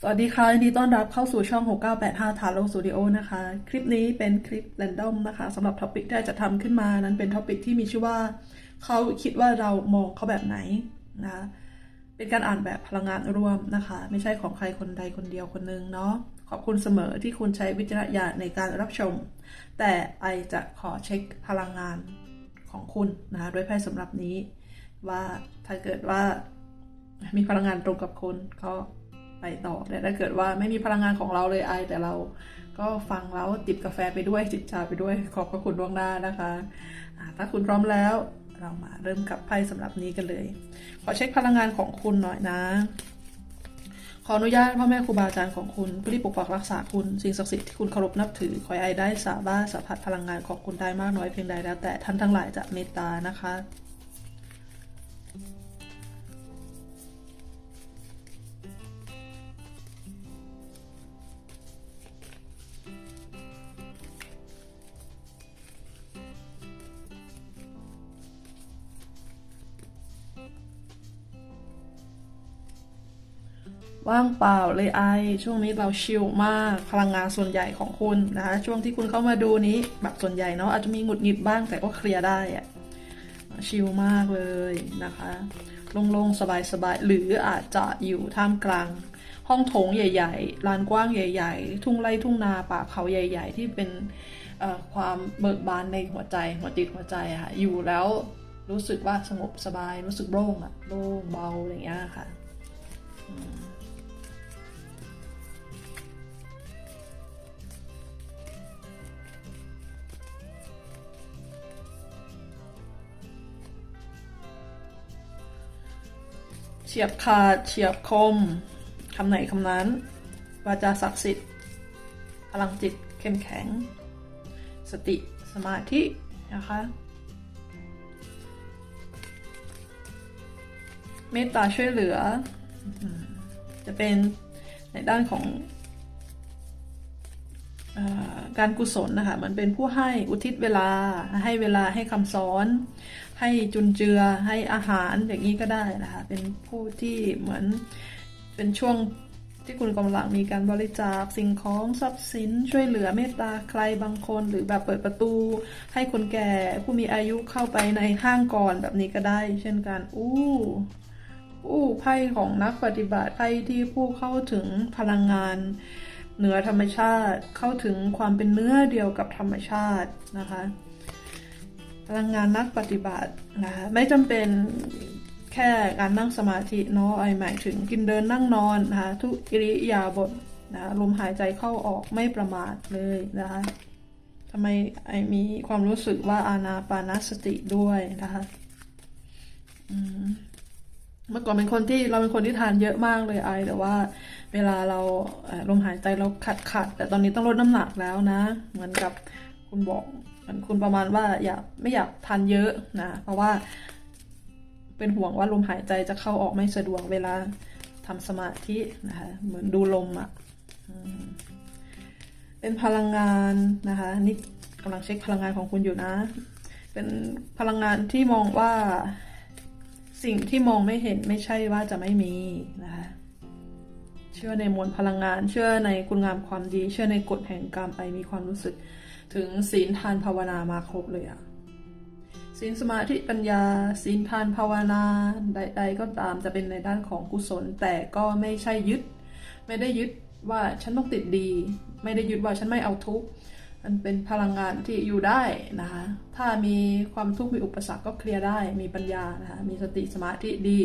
สวัสดีค่ะยินดีต้อนรับเข้าสู่ช่อง 6985 t a r o Studio นะคะ คลิปนี้เป็นคลิป r รนดอมนะคะสำหรับท็อปิกที่จะทำขึ้นมานั้นเป็นท็อปิกที่มีชื่อว่า เขาคิดว่าเรามองเขาแบบไหนนะคะเป็นการอ่านแบบพลังงานร่วมนะคะ ไม่ใช่ของใครคนใดคนเดียวคนหนึงเนาะขอบคุณเสมอที่คุณใช้วิจารณญาณในการรับชม แต่ไอจะขอเช็คพลังงานของคุณนะคะด้วยไพ่สำหรับนี้ ว่าถ้าเกิดว่ามีพลังงานตรงกับคุณก็ ไปต่อแต่ถ้าเกิดว่าไม่มีพลังงานของเราเลยไอแต่เราก็ฟังแล้วจิบกาแฟไปด้วยจิบชาไปด้วยขอบพระคุณล่วงหน้านะคะอ่าถ้าคุณพร้อมแล้วเรามาเริ่มกับไพ่สำหรับนี้กันเลย ขอเช็คพลังงานของคุณหน่อยนะ ขออนุญาตพ่อแม่ครูบาอาจารย์ของคุณผู้ที่ปกปักรักษาคุณสิ่งศักดิ์สิทธิ์ที่คุณเคารพนับถือขอให้ไอได้สามาสัมผัสพลังงานของคุณได้มากน้อยเพียงใดแล้วแต่ท่านทั้งหลายจะเมตตานะคะ ว่างเปล่าเลยไอ ช่วงนี้เราชิลมากพลังงานส่วนใหญ่ของคุณนะคะ ช่วงที่คุณเข้ามาดูนี้แบบส่วนใหญ่เนาะอาจจะมีหงุดหงิดบ้างแต่ก็เคลียร์ได้อะชิลมากเลยนะคะโล่งๆสบายๆ หรืออาจจะอยู่ท่ามกลาง ห้องโถงใหญ่ ๆ ลานกว้างใหญ่ ๆ ทุ่งไร่ทุ่งนาป่าเขาใหญ่ ๆ ที่เป็นความเบิกบานในหัวใจหัวจิตหัวใจอะค่ะอยู่แล้วรู้สึกว่าสงบสบายรู้สึกโล่งอะโล่งเบาอะไรอย่างเงี้ยค่ะ ฉียบขาดเฉียบคมคำไหนคำนั้น วาจาศักดิ์สิทธิ์ พลังจิตเข้มแข็ง สติสมาธินะคะเมตตาช่วยเหลือ จะเป็นในด้านของอการกุศลนะคะมันเป็นผู้ให้อุทิศเวลาให้เวลาให้คำสอน ให้จุนเจือให้อาหารอย่างนี้ก็ได้นะคะเป็นผู้ที่เหมือนเป็นช่วงที่คุณกำลังมีการบริจาคสิ่งของทรัพย์สินช่วยเหลือเมตตาใครบางคน หรือแบบเปิดประตู ให้คนแก่ผู้มีอายุเข้าไปในห้างก่อนแบบนี้ก็ได้ เช่นกันอู้อู้ไพ่ของนักปฏิบัติไพ่ที่ผู้เข้าถึงพลังงาน เหนือธรรมชาติเข้าถึงความเป็นเนื้อเดียวกับธรรมชาตินะคะ พลังงานนักปฏิบัตินะคะไม่จำเป็นแค่การนั่งสมาธิเนาะไอหมายถึงกินเดินนั่งนอนนะคะทุกอิริยาบถนะคะลมหายใจเข้าออกไม่ประมาทเลยนะคะทำไมไอมีความรู้สึกว่าอานาปานสติด้วยนะคะเมื่อก่อนเป็นคนที่เราเป็นคนที่ทานเยอะมากเลยไอแต่ว่า เวลาเราลมหายใจเราขัดขัดแต่ตอนนี้ต้องลดน้ำหนักแล้วนะ เหมือนกับคุณบอก เหมือนคุณประมาณว่าอย่าไม่อยากทานเยอะนะ เพราะว่า เป็นห่วงว่าลมหายใจจะเข้าออกไม่สะดวกเวลาทำสมาธินะคะเหมือนดูลมอะ่ะเป็นพลังงานนะคะนี่กำลังเช็คพลังงานของคุณอยู่นะ เป็นพลังงานที่มองว่าสิ่งที่มองไม่เห็นไม่ใช่ว่าจะไม่มีนะคะเชื่อในมวลพลังงาน เชื่อในคุณงามความดี เชื่อในกฎแห่งกรรมไปมีความรู้สึก ถึงศีลทานภาวนามาครบเลยอะศีลสมาธิปัญญาศีลทานภาวนาใด ๆ ก็ตามจะเป็นในด้านของกุศล แต่ก็ไม่ใช่ยึด ไม่ได้ยึดว่าฉันต้องติดดี ไม่ได้ยึดว่าฉันไม่เอาทุกข์มันเป็นพลังงานที่อยู่ได้นะคะถ้ามีความทุกข์มีอุปสรรคก็เคลียร์ได้มีปัญญานะคะมีสติสมาธิดี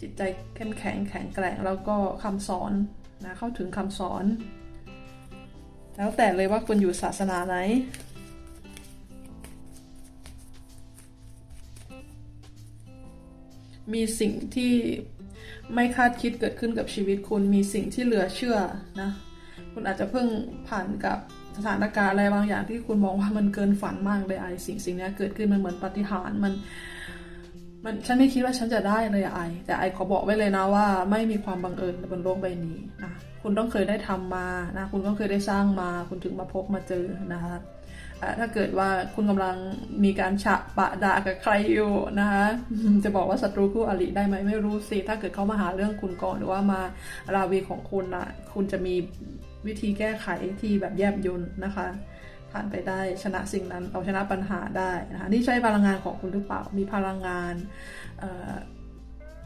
จิตใจเข้มแข็งแข็งแกร่งแล้วก็คำสอนนะเข้าถึงคำสอน แล้วแต่เลยว่าคุณอยู่ศาสนาไหน มีสิ่งที่ไม่คาดคิดเกิดขึ้นกับชีวิตคุณ มีสิ่งที่เหลือเชื่อนะ คุณอาจจะเพิ่งผ่านกับสถานการณ์อะไรบางอย่างที่คุณมองว่ามันเกินฝันมากเลยไอ้สิ่งสิ่งนี้เกิดขึ้นมันเหมือนปาฏิหาริมัน มันฉันไม่คิดว่าฉันจะได้เลยไอ แต่ไอขอบอกไว้เลยนะว่าไม่มีความบังเอิญบนโลกใบนี้นะคุณต้องเคยได้ทำมานะคุณต้องเคยได้สร้างมา คุณถึงมาพบมาเจอนะคะถ้าเกิดว่าคุณกำลังมีการฉะปะด่ากับใครอยู่นะคะจะบอกว่าศัตรูคู่อริได้ไหมไม่รู้สิถ้าเกิดเขามาหาเรื่องคุณก่อนหรือว่ามาราวีของคุณนะคุณจะมีวิธีแก้ไขที่แบบแยบยลนะคะ ผ่านไปได้ชนะสิ่งนั้นเอาชนะปัญหาได้นะคะนี่ใช้พลังงานของคุณหรือเปล่า มีพลังงาน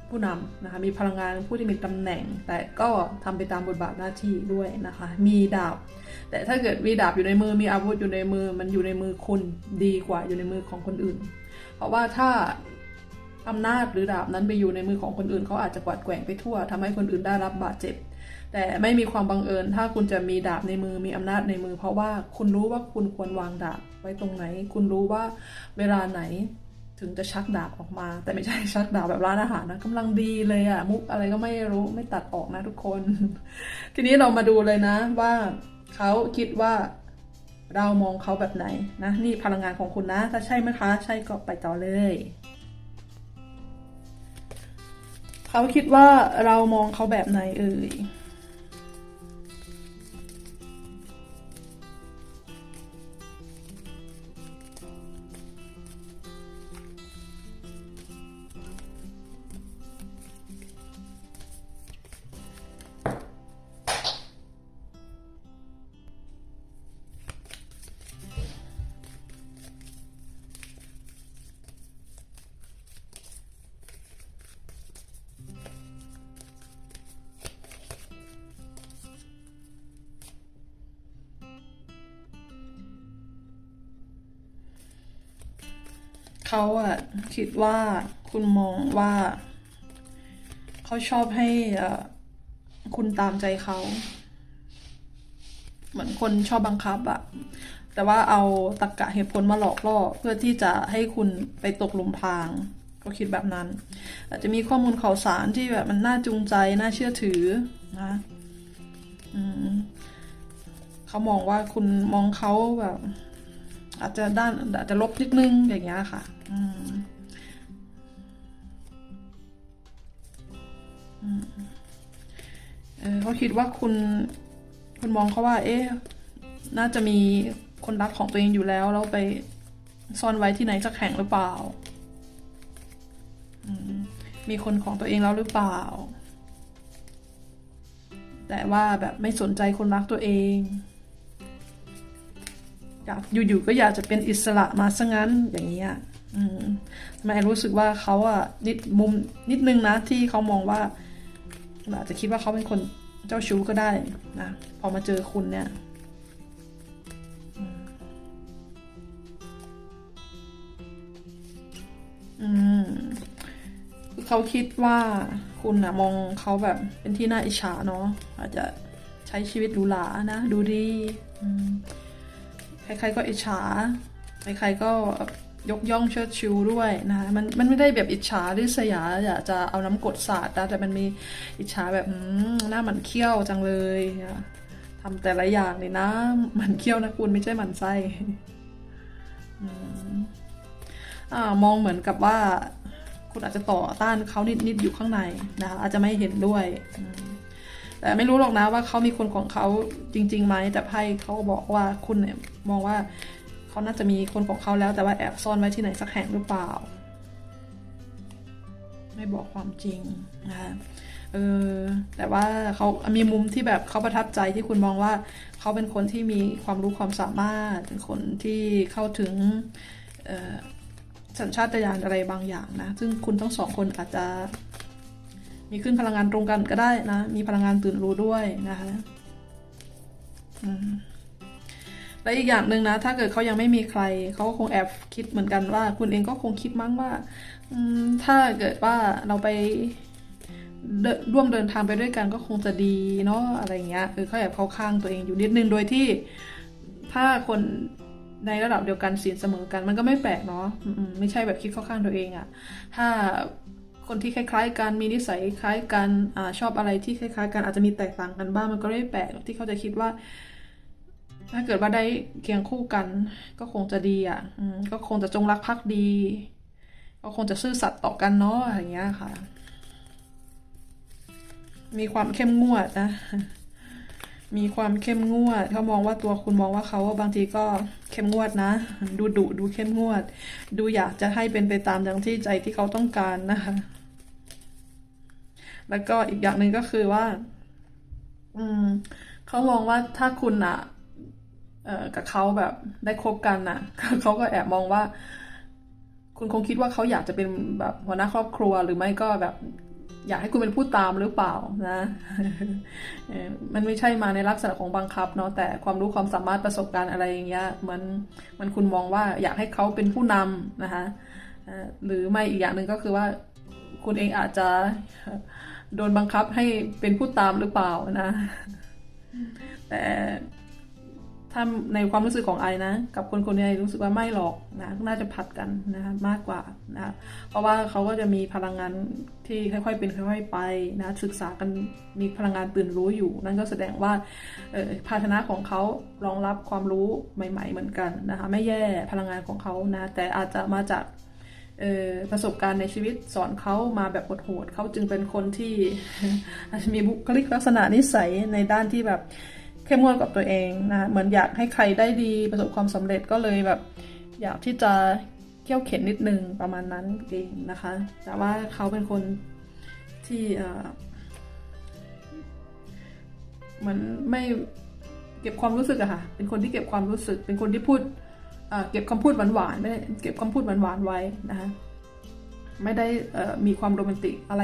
ผู้นำนะคะมีพลังงานผู้ที่มีตำแหน่ง แต่ก็ทำไปตามบทบาทหน้าที่ด้วยนะคะ มีดาบ แต่ถ้าเกิดมีดาบอยู่ในมือมีอาวุธอยู่ในมือมันอยู่ในมือคุณดีกว่าอยู่ในมือของคนอื่น เพราะว่าถ้าอำนาจหรือดาบนั้นไปอยู่ในมือของคนอื่นเขาอาจจะกวาดแกว่งไปทั่วทำให้คนอื่นได้รับบาดเจ็บ แต่ไม่มีความบังเอิญ ถ้าคุณจะมีดาบในมือมีอำนาจในมือ เพราะว่าคุณรู้ว่าคุณควรวางดาบไว้ตรงไหน คุณรู้ว่าเวลาไหนถึงจะชักดาบออกมา แต่ไม่ใช่ชักดาบแบบร้านอาหารนะกำลังดีเลยอะมุกอะไรก็ไม่รู้ไม่ตัดออกนะทุกคน ทีนี้เรามาดูเลยนะว่าเขาคิดว่าเรามองเขาแบบไหนนะ นี่พลังงานของคุณนะ ถ้าใช่ไหมคะ ใช่ก็ไปต่อเลยเขาคิดว่าเรามองเขาแบบไหนเอ่ย เขาอะคิดว่าคุณมองว่า เขาชอบให้คุณตามใจเขา เหมือนคนชอบบังคับอะแต่ว่าเอาตรรกะเหตุผลมาหลอกล่อเพื่อที่จะให้คุณไปตกหลุมพรางก็คิดแบบนั้น อาจจะมีข้อมูลข่าวสารที่แบบมันน่าจูงใจ น่าเชื่อถือนะอืมเขามองว่าคุณมองเขาแบบ อาจจะด้านอาจจะลบนิดนึงอย่างเงี้ยค่ะ อืมเออเขาคิดว่าคุณ คุณมองเขาว่า เอ๊ะ น่าจะมีคนรักของตัวเองอยู่แล้ว แล้วไปซ่อนไว้ที่ไหนสักแห่งหรือเปล่าอมมีคนของตัวเองแล้วหรือเปล่า แต่ว่าแบบไม่สนใจคนรักตัวเองอยากอยู่ๆก็อยากจะเป็นอิสระมาซะงั้นอย่างเงี้ย อืมทำไมรู้สึกว่าเขาอะนิดมุมนิดนึงนะที่เขามองว่าอาจจะคิดว่าเขาเป็นคนเจ้าชู้ก็ได้นะพอมาเจอคุณเนี่ยอืมเขาคิดว่าคุณอะมองเขาแบบเป็นที่น่าอิจฉาเนาะอาจจะใช้ชีวิตหรูหรานะ ดูดีใครๆก็อิจฉาใครๆก็ ยกย่องเชิดชูด้วยนะคะมันมันไม่ได้แบบอิจฉาหรือสยาอยากจะเอาน้ำกดสาดนะแต่มันมีอิจฉาแบบหน้าหมันเขี้ยวจังเลยทำแต่ละอย่างเลยนะหมันเขี้ยวนะคุณไม่ใช่หมันไส้อ่ามองเหมือนกับว่า คุณอาจจะต่อต้านเขานิดๆอยู่ข้างในนะคะอาจจะไม่เห็นด้วยแต่ไม่รู้หรอกนะว่าเขามีคนของเขาจริงๆไหมแต่ไพ่เขาบอกว่าคุณเนี่ยมองว่า เขาน่าจะมีคนของเขาแล้วแต่ว่าแอบซ่อนไว้ที่ไหนสักแห่งหรือเปล่า ไม่บอกความจริงนะคะเออแต่ว่าเขามีมุมที่แบบเขาประทับใจที่คุณมองว่าเขาเป็นคนที่มีความรู้ความสามารถ เป็นคนที่เข้าถึงสัญชาตญาณอะไรบางอย่างนะ ซึ่งคุณทั้งสองคนอาจจะ มีขึ้นพลังงานตรงกันก็ได้นะ มีพลังงานตื่นรู้ด้วยนะคะ อืม และอีกอย่างหนึ่งนะ ถ้าเกิดเขายังไม่มีใคร เขาก็คงแอบคิดเหมือนกันว่า คุณเองก็คงคิดมั้งว่าถ้าเกิดว่าเราไปร่วมเดินทางไปด้วยกันก็คงจะดีเนาะอะไรเงี้ยเออเขาแอบเข้าข้างตัวเองอยู่นิดนึงโดยที่ ถ้าคนในระดับเดียวกันศีลเสมอกัน มันก็ไม่แปลกเนาะไม่ใช่แบบคิดเข้าข้างตัวเองอะถ้าคนที่คล้ายๆกันมีนิสัยคล้ายกันอชอบอะไรที่คล้ายๆกันอาจจะมีแตกต่างกันบ้างมันก็ไม่แปลกที่เขาจะคิดว่า ถ้าเกิดว่าได้เคียงคู่กัน ก็คงจะดีอะก็คงจะจงรักภักดี ก็คงจะซื่อสัตย์ต่อกันเนาะอย่างเงี้ยค่ะ มีความเข้มงวดนะ มีความเข้มงวดเขามองว่าตัวคุณมองว่าเขาบางทีก็เข้มงวดนะ ดูดุดูเข้มงวด ดูอยากจะให้เป็นไปตามอย่างที่ใจที่เขาต้องการนะคะ แล้วก็อีกอย่างหนึ่งก็คือว่า อืมเขามองว่าถ้าคุณอะเอ่อ กับเขาแบบได้คบกันน่ะเขาก็แอบมองว่า คุณคงคิดว่าเขาอยากจะเป็นแบบหัวหน้าครอบครัวหรือไม่ก็แบบอยากให้คุณเป็นผู้ตามหรือเปล่านะมันไม่ใช่มาในลักษณะของบังคับเนาะแต่ความรู้ความสามารถประสบการณ์อะไรอย่างเงี้ยมันมันคุณมองว่าอยากให้เขาเป็นผู้นำนะคะหรือไม่อีกอย่างหนึ่งก็คือว่าคุณเองอาจจะโดนบังคับให้เป็นผู้ตามหรือเปล่านะ แต่ ถ้าในความรู้สึกของไอนะ กับคนคนนี้รู้สึกว่าไม่หรอกนะน่าจะผัดกันนะคะมากกว่านะเพราะว่าเขาก็จะมีพลังงานที่ค่อยๆเป็นค่อยๆไปนะศึกษากันมีพลังงานตื่นรู้อยู่ นั่นก็แสดงว่าภาชนะของเขารองรับความรู้ใหม่ ๆ เหมือนกันนะคะไม่แย่พลังงานของเขานะแต่อาจจะมาจากประสบการณ์ในชีวิตสอนเขามาแบบโหดๆเขาจึงเป็นคนที่อาจจะมีบุคลิกลักษณะนิสัยในด้านที่แบบ เข้มงวดกับตัวเองนะคะเหมือนอยากให้ใครได้ดีประสบความสำเร็จก็เลยแบบ อยากที่จะเขี่ยวเข็นนิดนึงประมาณนั้นเองนะคะ แต่ว่าเขาเป็นคนที่เหมือนไม่เก็บความรู้สึกอะค่ะ เป็นคนที่เก็บความรู้สึก เป็นคนที่พูดเก็บคำพูดหวานๆไม่ได้เก็บคำพูดหวานๆไว้นะคะไม่ได้มีความโรแมนติกอะไร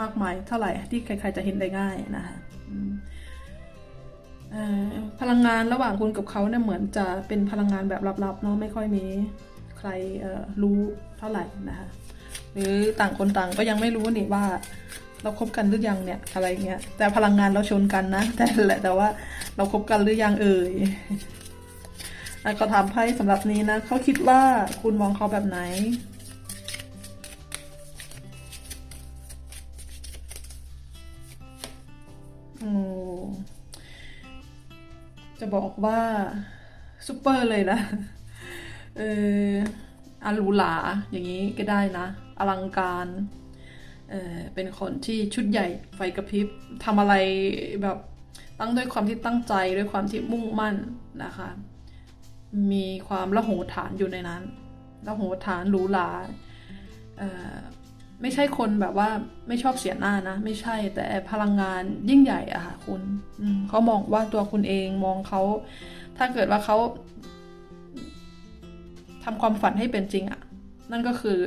มากมายเท่าไหร่ที่ใครๆจะเห็นได้ง่ายนะคะ พลังงานระหว่างคุณกับเขาเนี่ยเหมือนจะเป็นพลังงานแบบลับๆเนาะไม่ค่อยมีใครรู้เท่าไหร่นะคะหรือต่างคนต่างก็ยังไม่รู้นี่ว่า เราคบกันหรือยังเนี่ยอะไรเงี้ยแต่พลังงานเราชนกันนะ แต่แหละแต่ว่าเราคบกันหรือยังเอ่ยแล้วก็ทำไพ่สำหรับนี้นะเขาคิดว่าคุณมองเขาแบบไหนโอ้ จะบอกว่าซุปเปอร์เลยนะ เอออาหรูหราอย่างนี้ก็ได้นะ อลังการเออเป็นคนที่ชุดใหญ่ไฟกระพริบทำอะไรแบบตั้งด้วยความที่ตั้งใจด้วยความที่มุ่งมั่นนะคะ มีความละโหฐานอยู่ในนั้นละโหฐานหรูหราเออ ไม่ใช่คนแบบว่าไม่ชอบเสียหน้านะ ไม่ใช่แต่พลังงานยิ่งใหญ่อะค่ะคุณเขามองว่าตัวคุณเองมองเขาถ้าเกิดว่าเขาทำความฝันให้เป็นจริงอะนั่นก็คือ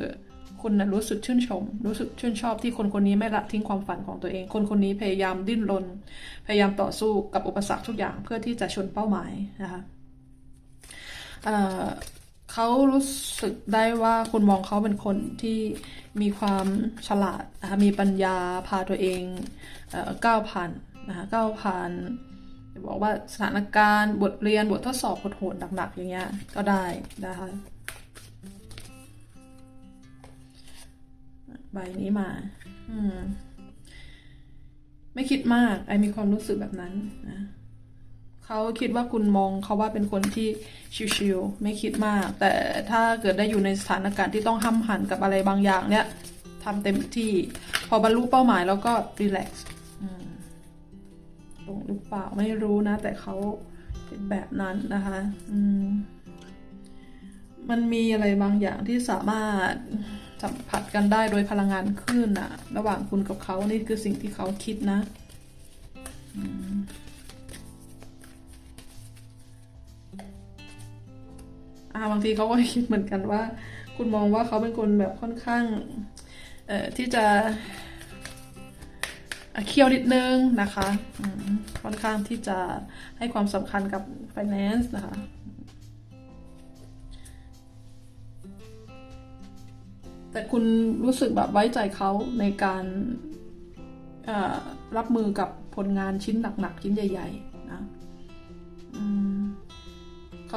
คุณนะรู้สึกชื่นชม รู้สึกชื่นชอบที่คนคนนี้ไม่ละทิ้งความฝันของตัวเอง คนคนนี้พยายามดิ้นรน พยายามต่อสู้กับอุปสรรคทุกอย่างเพื่อที่จะชนเป้าหมายนะคะ เขารู้สึกได้ว่าคุณมองเขาเป็นคนที่มีความฉลาดนะคะมีปัญญาพาตัวเองก้าวผ่านนะคะก้าวผ่านจะบอกว่าสถานการณ์บทเรียนบททดสอบบทโหดหนักๆอย่างเงี้ยก็ได้นะคะใบนี้มา อืม ไม่คิดมาก ไอมีความรู้สึกแบบนั้นนะ เขาคิดว่าคุณมองเขาว่าเป็นคนที่ชิวๆไม่คิดมาก แต่ถ้าเกิดได้อยู่ในสถานการณ์ที่ต้องห้ำหันกับอะไรบางอย่างเนี่ยทำเต็มที่ พอบรรลุเป้าหมายแล้วก็รีแลกซ์ตรงหรือเปล่าไม่รู้นะ แต่เขาเป็นแบบนั้นนะคะมมันมีอะไรบางอย่างที่สามารถสัมผัสกันได้โดยพลังงานคลื่นอะระหว่างคุณกับเขานี่คือสิ่งที่เขาคิดนะอ่าบางทีเขาก็คิดเหมือนกันว่า คุณมองว่าเขาเป็นคนแบบค่อนข้างเอ่อที่จะเคี่ยวนิดนึงนะคะค่อนข้างที่จะให้ความสำคัญกับ finance นะคะแต่คุณรู้สึกแบบไว้ใจเขาในการรับมือกับผลงานชิ้นหนักๆชิ้นใหญ่ ๆ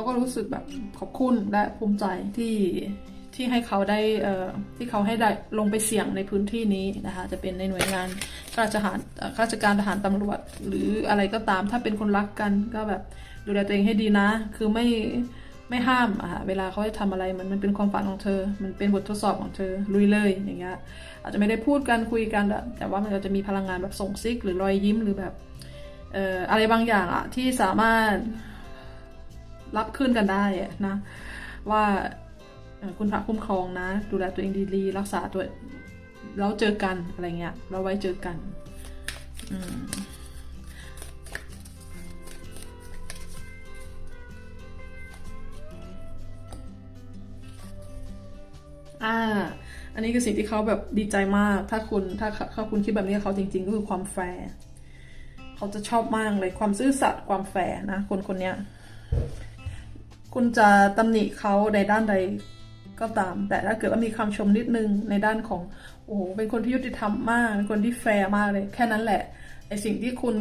ก็รู้สึกแบบขอบคุณและภูมิใจที่ที่ให้เขาได้เอ่อที่เขาให้ได้ลงไปเสี่ยงในพื้นที่นี้นะคะ จะเป็นในหน่วยงานข้าราชการข้าราชการทหารตำรวจ หรืออะไรก็ตามถ้าเป็นคนรักกันก็แบบดูแลตัวเองให้ดีนะ คือไม่ไม่ห้ามอะค่ะเวลาเขาให้ทำอะไรมันมันเป็นความฝันของเธอ มันเป็นบททดสอบของเธอลุยเลยอย่างเงี้ยอาจจะไม่ได้พูดกันคุยกันแต่ว่ามันก็จะมีพลังงานแบบส่งซิก หรือรอยยิ้มหรือแบบเอ่ออะไรบางอย่างอะที่สามารถ รับขึ้นกันได้นะ ว่าคุณพระคุ้มครองนะ ดูแลตัวเองดีๆ รักษาตัวแล้วเจอกันอะไรเงี้ยเราไว้เจอกันอืมอ่า อันนี้คือสิ่งที่เขาแบบดีใจมาก ถ้าคุณถ้าถ้าคุณคิดแบบนี้กับเขาจริง ๆ ก็คือความแฟร์เขาจะชอบมากเลยความซื่อสัตย์ความแฟร์นะ คนคนเนี้ย คุณจะตำหนิเขาในด้านใดก็ตาม แต่ถ้าเกิดว่ามีคำชมนิดนึงในด้านของ โอ้โหเป็นคนที่ยุติธรรมมาก เป็นคนที่แฟร์มากเลย แค่นั้นแหละไอสิ่งที่คุณ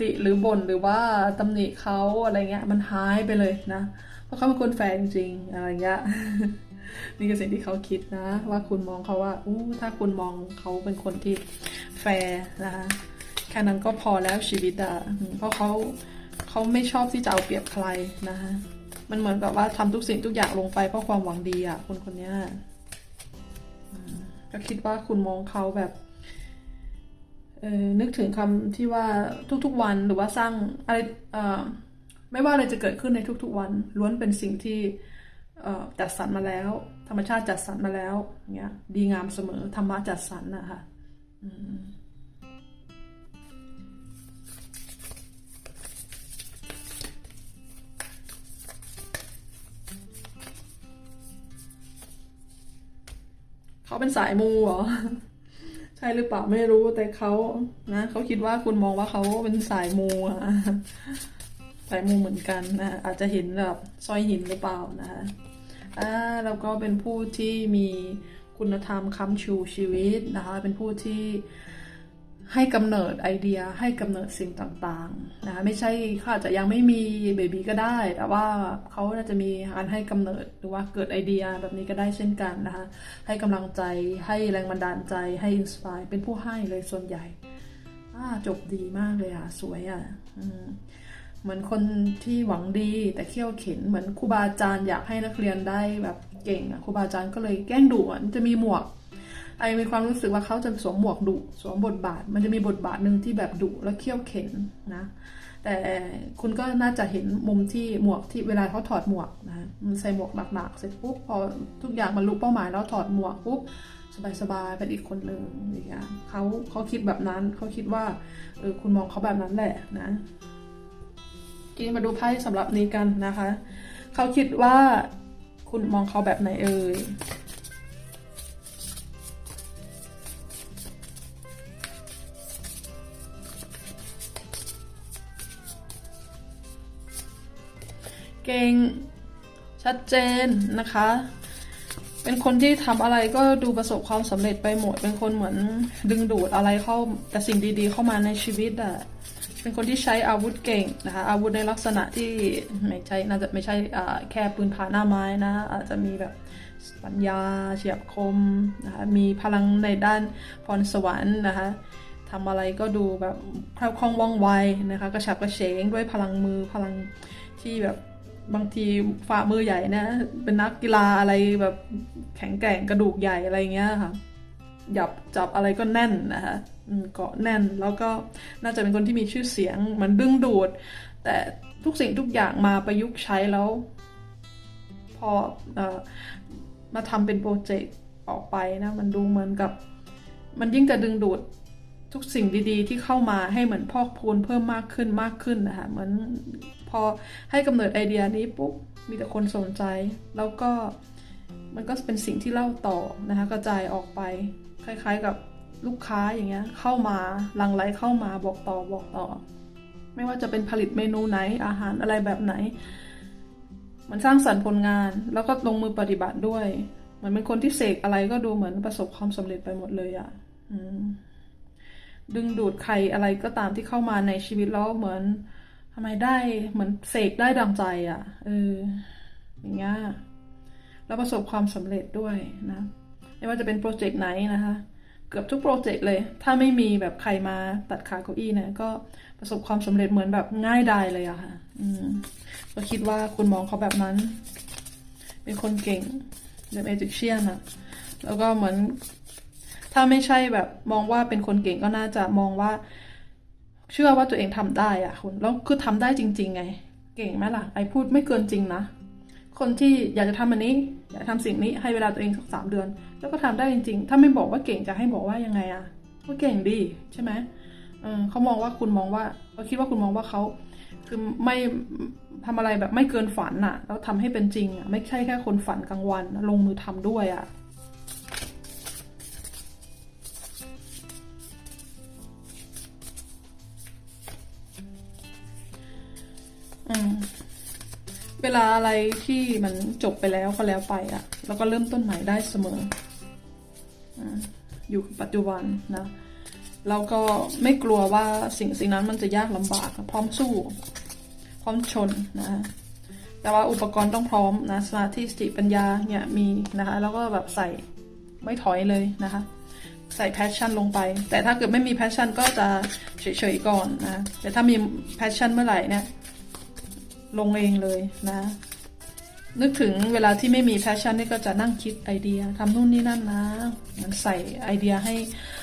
ติหรือบ่นหรือว่าตำหนิเขาอะไรเงี้ยมันหายไปเลยนะ เพราะเขาเป็นคนแฟร์จริงๆอะไรเงี้ยนี่คือสิ่งที่เขาคิดนะ ว่าคุณมองเขาว่าอู้ถ้าคุณมองเขาเป็นคนที่แฟร์นะคะแค่นั้นก็พอแล้วชีวิตอะเพราะเขาเขาไม่ชอบที่จะเอาเปรียบใครนะคะ มันเหมือนกับว่าทำทุกสิ่งทุกอย่างลงไปเพราะความหวังดีอะคนคนเนี้ยก็คิดว่าคุณมองเขาแบบเออนึกถึงคำที่ว่าทุกๆวันหรือว่าสร้างอะไรเอ่อไม่ว่าอะไรจะเกิดขึ้นในทุกๆวัน ล้วนเป็นสิ่งที่เอ่อจัดสรรมาแล้ว ธรรมชาติจัดสรรมาแล้วเงี้ยดีงามเสมอธรรมะจัดสรรนะคะอืม เขาเป็นสายมูเหรอ ใช่หรือเปล่าไม่รู้แต่เขานะเขาคิดว่าคุณมองว่าเขาเป็นสายมูอะสายมูเหมือนกันนะอาจจะเห็นแบบซอยหินหรือเปล่านะคะอ่าแล้วก็เป็นผู้ที่มีคุณธรรมค้ำชูชีวิตนะคะ เป็นผู้ที่ ให้กำเนิดไอเดียให้กำเนิดสิ่งต่างๆนะคะไม่ใช่เขาอาจจะยังไม่มีเบบีก็ได้ แต่ว่าเขาน่าจะมีการให้กำเนิดหรือว่าเกิดไอเดียแบบนี้ก็ได้เช่นกันนะคะให้กำลังใจให้แรงบันดาลใจให้อินสปายเป็นผู้ให้เลยส่วนใหญ่จบดีมากเลยอะ สวยอะเหมือนคนที่หวังดีแต่เขี้ยวเข็นเหมือนครูบาอาจารย์อยากให้นักเรียนได้แบบเก่งอะครูบาอาจารย์ก็เลยแกล้งดุมันจะมีหมวก ไอมีความรู้สึกว่าเขาจะสวมหมวกดุสวมบทบาท มันจะมีบทบาทหนึ่งที่แบบดุและเขี้ยวเข็นนะ แต่คุณก็น่าจะเห็นมุมที่หมวกที่เวลาเขาถอดหมวกนะมันใส่หมวกหนักๆเสร็จปุ๊บพอทุกอย่างมันรู้เป้าหมายแล้วถอดหมวกปุ๊บสบายๆเป็นอีกคนหนึ่งอย่างเงี้ยเขาเขาคิดแบบนั้นเขาคิดว่าเออคุณมองเขาแบบนั้นแหละนะทีนี้มาดูไพ่สำหรับนี้กันนะคะ เขาคิดว่าคุณมองเขาแบบไหนเอ่ย เก่งชัดเจนนะคะ เป็นคนที่ทำอะไรก็ดูประสบความสำเร็จไปหมด เป็นคนเหมือนดึงดูดอะไรเข้าแต่สิ่งดีๆ เข้ามาในชีวิตอะเป็นคนที่ใช้อาวุธเก่งนะคะ อาวุธในลักษณะที่ไม่ใช่น่าจะไม่ใช่แค่ปืนผาหน้าไม้นะ อาจจะมีแบบปัญญาเฉียบคมนะคะ มีพลังในด้านพรสวรรค์นะคะทำอะไรก็ดูแบบคล่องว่องไวนะคะ กระฉับกระเฉงด้วยพลังมือพลังที่แบบ บางทีฝ่ามือใหญ่นะ เป็นนักกีฬาอะไรแบบแข็งแกร่งกระดูกใหญ่อะไรเงี้ยค่ะหยับจับอะไรก็แน่นนะคะเกาะแน่นแล้วก็น่าจะเป็นคนที่มีชื่อเสียงมันดึงดูด แต่ทุกสิ่งทุกอย่างมาประยุกต์ใช้แล้ว พออมาทำเป็นโปรเจกต์ออกไปนะ มันดูเหมือนกับ มันยิ่งจะดึงดูดทุกสิ่งดีๆ ที่เข้ามาให้เหมือนพอกพูนเพิ่มมากขึ้นมากขึ้นนะคะเหมือน อให้กำเนิดไอเดียนี้ปุ๊บมีแต่คนสนใจ แล้วก็มันก็เป็นสิ่งที่เล่าต่อนะคะกระจายออกไป คล้ายๆกับลูกค้าอย่างเงี้ยเข้ามาหลังไหลเข้ามาบอกต่อบอกต่อ ไม่ว่าจะเป็นผลิตเมนูไหนอาหารอะไรแบบไหน มันสร้างสรรค์ผลงาน แล้วก็ลงมือปฏิบัติด้วยเหมือนเป็นคนที่เสกอะไรก็ดูเหมือนประสบความสำเร็จไปหมดเลยอะ่ะดึงดูดใครอะไรก็ตามที่เข้ามาในชีวิตแล้วเหมือน ทำไมได้เหมือนเสกได้ดังใจอะ่ะ เออ อย่างเงี้ย แล้วประสบความสำเร็จด้วยนะ ไม่ว่าจะเป็นโปรเจกต์ไหนนะคะ เกือบทุกโปรเจกต์เลย ถ้าไม่มีแบบใครมาตัดขาเก้าอี้เนี่ย ก็ประสบความสำเร็จเหมือนแบบง่ายดายเลยอะค่ะ อืม ก็คิดว่าคุณมองเขาแบบนั้น เป็นคนเก่งแบบเอจิเชียนอะแล้วก็เหมือน ถ้าไม่ใช่แบบมองว่าเป็นคนเก่งก็น่าจะมองว่า เชื่อว่าตัวเองทำได้อะคุณแล้วคือทำได้จริง ๆ ไง เก่งไหมล่ะไอพูดไม่เกินจริงนะคนที่อยากจะทำอันนี้ อยากทำสิ่งนี้ให้เวลาตัวเองสักสามเดือน แล้วก็ทำได้จริง ๆ ถ้าไม่บอกว่าเก่งจะให้บอกว่ายังไงอะว่าเก่งดีใช่ไหมเออเขามองว่าคุณมองว่าเขาคิดว่าคุณมองว่าเขาคือไม่ทำอะไรแบบไม่เกินฝันอะแล้วทำให้เป็นจริงอะไม่ใช่แค่คนฝันกลางวันลงมือทำด้วยอะ ลาอะไรที่มันจบไปแล้วก็แล้วไปอะแล้วก็เริ่มต้นใหม่ได้เสมออยู่กับปัจจุบันนะแล้วก็ไม่กลัวว่าสิ่งสิ่งนั้นมันจะยากลำบาก พร้อมสู้ พร้อมชนนะแต่ว่าอุปกรณ์ต้องพร้อมนะสมาธิสติปัญญาเนี่ยมีนะคะแล้วก็แบบใส่ไม่ถอยเลยนะคะ ใส่แพชชั่นลงไป แต่ถ้าเกิดไม่มีแพชชั่นก็จะเฉยๆก่อนนะแต่ถ้ามีแพชชั่นเมื่อไหร่เนี่ย ลงเองเลยนะ นึกถึงเวลาที่ไม่มีแพชชั่นนี่ก็จะนั่งคิดไอเดียทำนู่นนี่นั่นนะมันใส่ไอเดียให้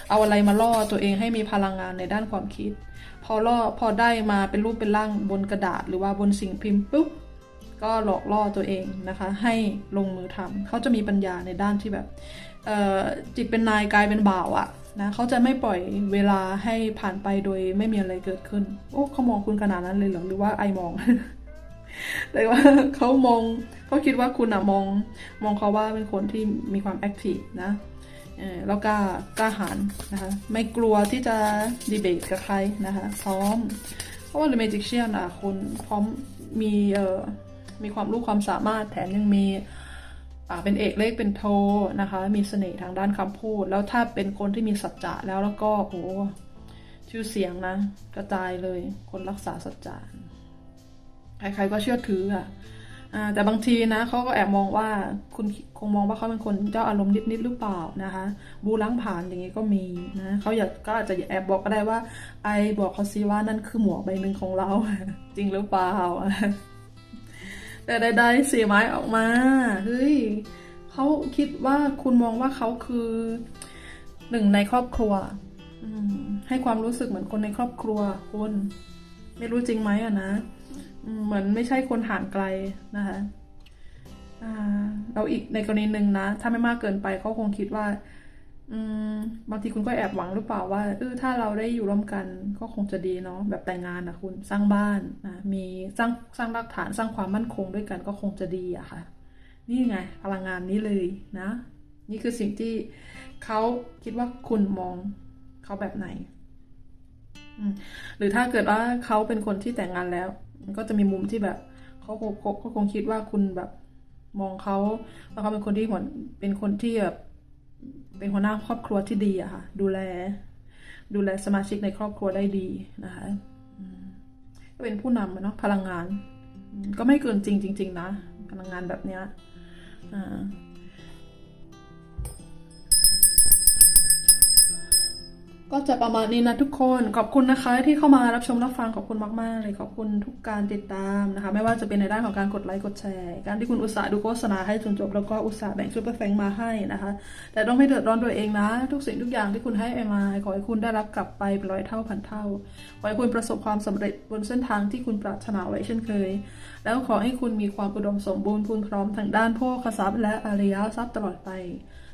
เอาอะไรมาล่อตัวเองให้มีพลังงานในด้านความคิด พอล่อพอได้มาเป็นรูปเป็นร่างบนกระดาษ หรือว่าบนสิ่งพิมพ์ปุ๊บก็หลอกล่อตัวเองนะคะ ให้ลงมือทำเขาจะมีปัญญาในด้านที่แบบจิตเป็นนายกายเป็นบ่าวอะนะเขาจะไม่ปล่อยเวลาให้ผ่านไปโดยไม่มีอะไรเกิดขึ้น โอ้เขามองคุณขนาดนั้นเลยเหรอหรือว่าไอมอง แต่ว่าเขามองเขาคิดว่าคุณอะมองมองเขาว่าเป็นคนที่มีความแอคทีฟนะแล้วก็กล้าหาญนะคะ ไม่กลัวที่จะดีเบตกับใครนะคะพร้อม เพราะว่า The Magician อะคุณพร้อมมีเอ่อมีความรู้ความสามารถแถมยังมีอ่าเป็นเอกเลขเป็นโทนะคะ มีเสน่ห์ทางด้านคำพูด แล้วถ้าเป็นคนที่มีสัจจะแล้วแล้วก็โอ้ชื่อเสียงนะ กระจายเลยคนรักษาสัจจะ ใครๆก็เชื่อถืออะแต่บางทีนะเขาก็แอบมองว่าคุณคงมองว่าเขาเป็นคนเจ้าอารมณ์นิดๆหรือเปล่านะคะ บูล้างผ่านอย่างนี้ก็มีนะเขาอยากก็อาจจะแอบบอกก็ได้ว่า ไอบอกเขาซิว่านั่นคือหมวกใบหนึ่งของเรา จริงหรือเปล่าแต่ใดๆเสียไม้ออกมาเฮ้ยเขาคิดว่าคุณมองว่าเขาคือหนึ่งในครอบครัวให้ความรู้สึกเหมือนคนในครอบครัวคุณไม่รู้จริงไหมอะนะ เหมือนไม่ใช่คนห่างไกลนะคะเราอีกในกรณีหนึ่งนะ ถ้าไม่มากเกินไปเขาคงคิดว่า อืมบางทีคุณก็แอบหวังหรือเปล่าว่าเออถ้าเราได้อยู่ร่วมกันก็คงจะดีเนาะแบบแต่งงานนะคุณสร้างบ้านนะมีสร้างสร้างรากฐานสร้างความมั่นคงด้วยกันก็คงจะดีอะค่ะ นี่ไงพลังงานนี้เลยนะ นี่คือสิ่งที่เขาคิดว่าคุณมองเขาแบบไหนหรือถ้าเกิดว่าเขาเป็นคนที่แต่งงานแล้ว มันก็จะมีมุมที่แบบเขาคงเขาคงคิดว่าคุณแบบมองเขาว่าเขาเป็นคนที่หัวเป็นคนที่แบบเป็นหัวหน้าครอบครัวที่ดีอะค่ะ ดูแล ดูแลสมาชิกในครอบครัวได้ดีนะคะก็เป็นผู้นำเนาะพลังงาน ก็ไม่เกินจริงจริง ๆ นะ พลังงานแบบเนี้ยอ่า ก็จะประมาณนี้นะทุกคนขอบคุณนะคะที่เข้ามารับชมรับฟังขอบคุณมากๆเลยขอบคุณทุกการติดตามนะคะ ไม่ว่าจะเป็นในด้านของการกดไลค์กดแชร์ การที่คุณอุตส่าห์ดูโฆษณาให้จนจบแล้วก็อุตส่าห์แบ่งซูเปอร์แฟงมาให้นะคะ แต่ต้องไม่เดือดร้อนตัวเองนะ ทุกสิ่งทุกอย่างที่คุณให้ไอมาขอให้คุณได้รับกลับไปเป็นร้อยเท่าพันเท่าขอให้คุณประสบความสำเร็จบนเส้นทางที่คุณปรารถนาไว้เช่นเคย แล้วขอให้คุณมีความอุดมสมบูรณ์พูนพร้อมทางด้านโภคทรัพย์และอารยทรัพย์ตลอดไป